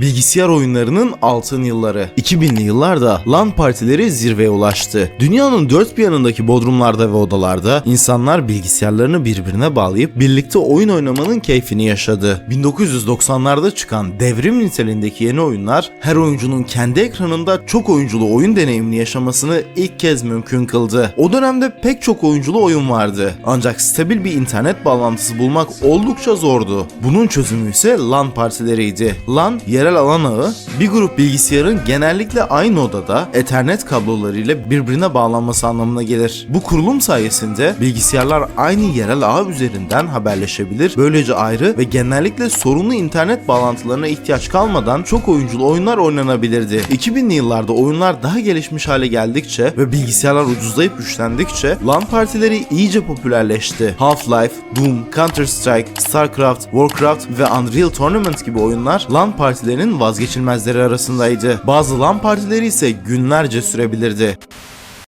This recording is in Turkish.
Bilgisayar oyunlarının altın yılları. 2000'li yıllarda LAN partileri zirveye ulaştı. Dünyanın dört bir yanındaki bodrumlarda ve odalarda insanlar bilgisayarlarını birbirine bağlayıp birlikte oyun oynamanın keyfini yaşadı. 1990'larda çıkan devrim niteliğindeki yeni oyunlar her oyuncunun kendi ekranında çok oyunculu oyun deneyimini yaşamasını ilk kez mümkün kıldı. O dönemde pek çok oyunculu oyun vardı. Ancak stabil bir internet bağlantısı bulmak oldukça zordu. Bunun çözümü ise LAN partileriydi. LAN, yerel alan ağı, bir grup bilgisayarın genellikle aynı odada Ethernet kablolarıyla birbirine bağlanması anlamına gelir. Bu kurulum sayesinde bilgisayarlar aynı yerel ağ üzerinden haberleşebilir. Böylece ayrı ve genellikle sorunlu internet bağlantılarına ihtiyaç kalmadan çok oyunculu oyunlar oynanabilirdi. 2000'li yıllarda oyunlar daha gelişmiş hale geldikçe ve bilgisayarlar ucuzlayıp güçlendikçe LAN partileri iyice popülerleşti. Half-Life, Doom, Counter-Strike, StarCraft, Warcraft ve Unreal Tournament gibi oyunlar LAN partilerinin vazgeçilmezleri arasındaydı. Bazı LAN partileri ise günlerce sürebilirdi.